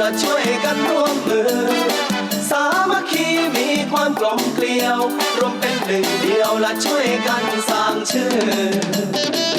และช่วยกันร่วมมือ สามัคคีมีความกลมเกลียว รวมเป็นหนึ่งเดียวและช่วยกันสร้างชื่อ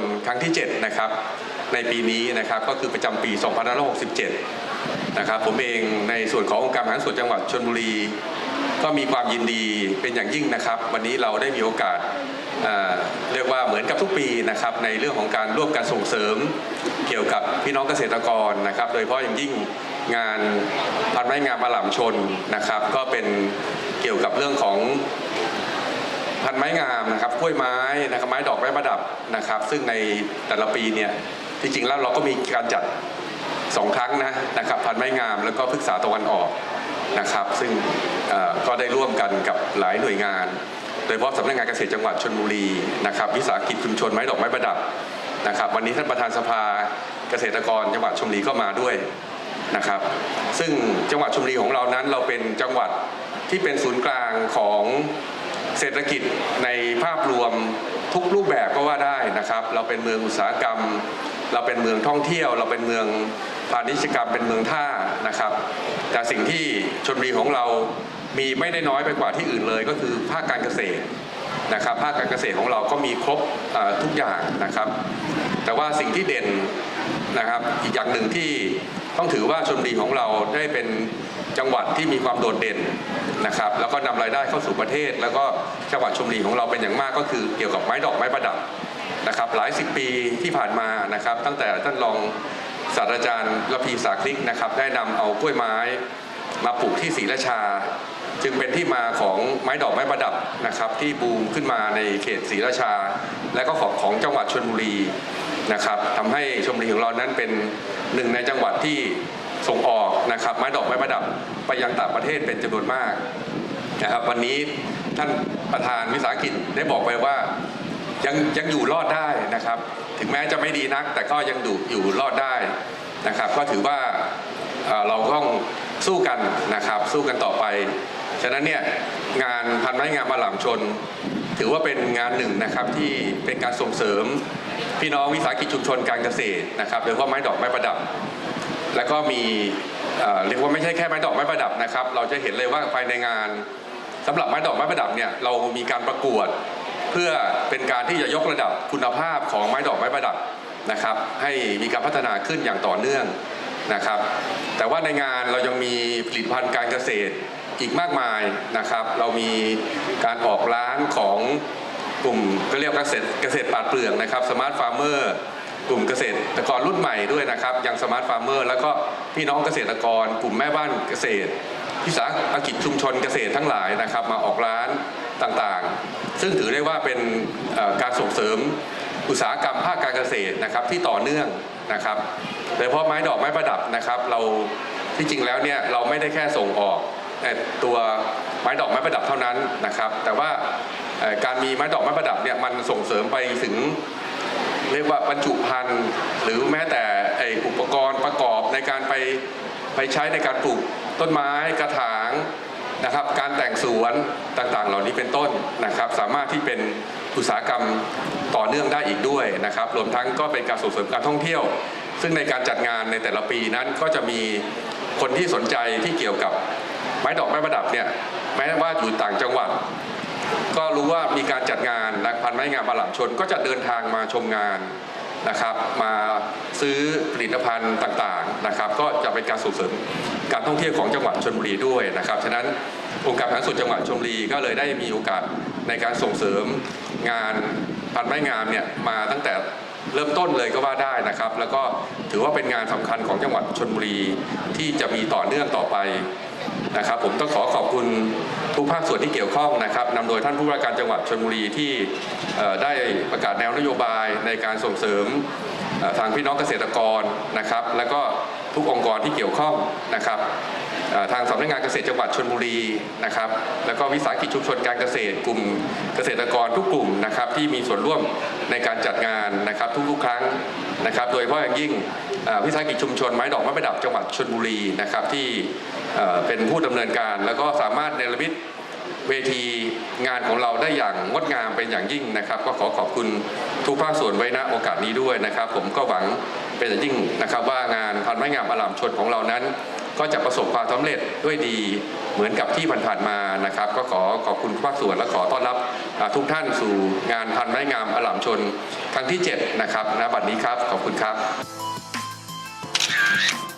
นครั้งที่ 7 นะครับ ในปีนี้นะครับก็คือประจำปี2567 นะครับ ผมเองในส่วนขององค์การบริหารส่วนจังหวัดชนบุรี ก็มีความยินดีเป็นอย่างยิ่งนะครับ วันนี้เราได้มีโอกาสเรียกว่าเหมือนกับทุกปีนะครับในเรื่องของการร่วมกันส่งเสริม เกี่ยวกับพี่น้องเกษตรกรนะครับ โดยเฉพาะอย่างยิ่งงานพันไม้งามอลัมชนนะครับ ก็เป็นเกี่ยวกับเรื่องของ พันไม้งามนะครับกล้วยไม้นะครับไม้ดอกไม้ประดับนะครับ ซึ่งในแต่ละปีเนี่ยที่จริงแล้วเราก็มีการจัดสองครั้งนะนะครับพันไม้งามแล้วก็พฤกษาตะวันออกนะครับ ซึ่งก็ได้ร่วมกันกับหลายหน่วยงาน โดยเฉพาะสำนักงานเกษตรจังหวัดชนบุรีนะครับวิสาหกิจชุมชนไม้ดอกไม้ประดับนะครับ วันนี้ท่านประธานสภาเกษตรกรจังหวัดชลบุรีก็มาด้วยนะครับ ซึ่งจังหวัดชลบุรีของเรานั้นเราเป็นจังหวัดที่เป็นศูนย์กลางของ เศรษฐกิจในภาพรวมทุกรูปแบบก็ว่าได้นะครับ เราเป็นเมืองอุตสาหกรรม เราเป็นเมืองท่องเที่ยว เราเป็นเมืองพาณิชยกรรมเป็นเมืองท่านะครับ แต่สิ่งที่ชนบุรีของเรามีไม่ได้น้อยไปกว่าที่อื่นเลย ก็คือภาคการเกษตรนะครับ ภาคการเกษตรของเราก็มีครบทุกอย่างนะครับ แต่ว่าสิ่งที่เด่นนะครับอีกอย่างหนึ่งที่ต้องถือว่าชนบุรีของเราได้เป็นจังหวัดที่มีความโดดเด่นนะครับ แล้วก็นำรายได้เข้าสู่ประเทศ แล้วก็จังหวัดชลบุรีของเราเป็นอย่างมากก็คือเกี่ยวกับไม้ดอกไม้ประดับนะครับ หลายสิบปีที่ผ่านมานะครับ ตั้งแต่ท่านรองศาสตราจารย์ระพีสาคลิกนะครับ ได้นำเอากล้วยไม้มาปลูกที่ศรีราชา จึงเป็นที่มาของไม้ดอกไม้ประดับนะครับ ที่บูมขึ้นมาในเขตศรีราชา และก็ของของจังหวัดชลบุรี นะครับทำให้ชมรีของเรานั้นเป็นหนึ่งในจังหวัดที่ส่งออกนะครับ ไม้ดอกไม้ประดับไปยังต่างประเทศเป็นจำนวนมากนะครับ วันนี้ท่านประธานวิสาหกิจได้บอกไปว่ายังยังอยู่รอดได้นะครับ ถึงแม้จะไม่ดีนัก แต่ก็ยังดูอยู่รอดได้นะครับ ก็ถือว่าเอ่อเราต้องสู้กันนะครับ สู้กันต่อไป ฉะนั้นเนี่ยงานพันไม้งามมาหลามชน ถือว่าเป็นงานหนึ่งนะครับที่เป็นการส่งเสริม พี่น้องวิสาหกิจชุมชนการเกษตรนะครับโดยเฉพาะไม้ดอกไม้ประดับ แล้วก็มีเอ่อเรียกว่าไม่ใช่แค่ไม้ดอกไม้ประดับนะครับ เราจะเห็นเลยว่าภายในงานสำหรับไม้ดอกไม้ประดับเนี่ยเรามีการประกวด เพื่อเป็นการที่จะยกระดับคุณภาพของไม้ดอกไม้ประดับนะครับ ให้มีการพัฒนาขึ้นอย่างต่อเนื่องนะครับ แต่ว่าในงานเรายังมีผลิตภัณฑ์การเกษตรอีกมากมายนะครับ เรามีการออกร้านของ กลุ่มก็เรียกเกษตรเกษตรปราดเปรื่องนะครับสมาร์ทฟาร์มเมอร์กลุ่มเกษตรกรรุ่นใหม่ด้วยนะครับยังสมาร์ทฟาร์มเมอร์แล้วก็พี่น้องเกษตรกร กลุ่มแม่บ้านเกษตรพิสาหกิจชุมชนเกษตรทั้งหลายนะครับ มาออกร้านต่างๆ ซึ่งถือได้ว่าเป็นการส่งเสริมอุตสาหกรรมภาคการเกษตรนะครับที่ต่อเนื่องนะครับโดยเฉพาะไม้ดอกไม้ประดับนะครับ เราที่จริงแล้วเนี่ยเราไม่ได้แค่ส่งออกแต่ตัวไม้ดอกไม้ประดับเท่านั้นนะครับ แต่ว่า การมีไม้ดอกไม้ประดับเนี่ยมันส่งเสริมไปถึงเรียกว่าบรรจุภัณฑ์หรือแม้แต่ออุปกรณ์ประกอบในการไปไปใช้ในการปลูกต้นไม้กระถางนะครับ การแต่งสวนต่างๆ เหล่านี้เป็นต้นนะครับ สามารถที่เป็นอุตสาหกรรมต่อเนื่องได้อีกด้วยนะครับ รวมทั้งก็เป็นการส่งเสริมการท่องเที่ยว ซึ่งในการจัดงานในแต่ละปีนั้นก็จะมีคนที่สนใจที่เกี่ยวกับไม้ดอกไม้ประดับเนี่ยแม้ว่าอยู่ต่างจังหวัด ก็รู้ว่ามีการจัดงานและพันไม้งามอาหลามชนก็จะเดินทางมาชมงานนะครับ มาซื้อผลิตภัณฑ์ต่างๆนะครับ ก็จะเป็นการส่งเสริมการท่องเที่ยวของจังหวัดชลบุรีด้วยนะครับ ฉะนั้นองค์การบริหารส่วนจังหวัดชลบุรีก็เลยได้มีโอกาสในการส่งเสริมงานพันไม้งามเนี่ยมาตั้งแต่เริ่มต้นเลยก็ว่าได้นะครับ แล้วก็ถือว่าเป็นงานสำคัญของจังหวัดชลบุรีที่จะมีต่อเนื่องต่อไป นะครับ ผมต้องขอขอบคุณทุกภาคส่วนที่เกี่ยวข้องนะครับนำโดยท่านผู้ว่าการจังหวัดชลบุรีที่ได้ประกาศแนวนโยบายในการส่งเสริมทางพี่น้องเกษตรกรนะครับ แล้วก็ทุกองค์กรที่เกี่ยวข้องนะครับทางสำนักงานเกษตรจังหวัดชลบุรีนะครับ แล้วก็วิสาหกิจชุมชนการเกษตรกลุ่มเกษตรกรทุกกลุ่มนะครับที่มีส่วนร่วมในการจัดงานนะครับทุกๆครั้ง นะครับ โดยเฉพาะอย่างยิ่งวิสาหกิจชุมชนไม้ดอกไม้ประดับจังหวัดชลบุรีนะครับที่เป็นผู้ดำเนินการ แล้วก็สามารถเนรมิตเวทีงานของเราได้อย่างงดงามเป็นอย่างยิ่งนะครับ ก็ขอขอบคุณทุกภาคส่วนไว้ณโอกาสนี้ด้วยนะครับ ผมก็หวังเป็นอย่างยิ่งนะครับว่างานพันไม้งามอลามชนของเรานั้น ก็จะประสบความสำเร็จด้วยดีเหมือนกับที่ผ่านๆมานะครับ ก็ขอขอบคุณภาคส่วนและขอต้อนรับทุกท่านสู่งานพันไม้งามอลามชน ครั้งที่ 7 นะครับณบัดนี้ครับ ขอบคุณครับอบ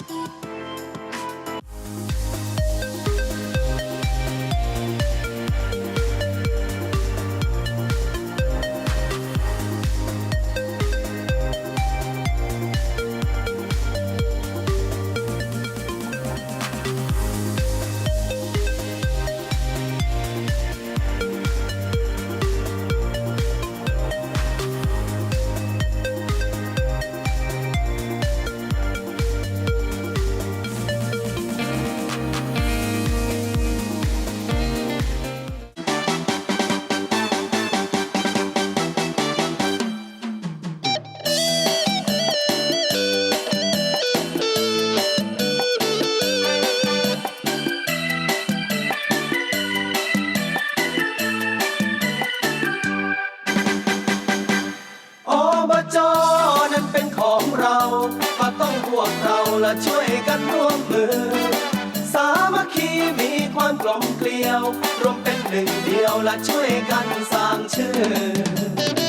กันร่วมมือ สามัคคีมีความกลมเกลียว รวมเป็นหนึ่งเดียวและช่วยกันสร้างชื่อ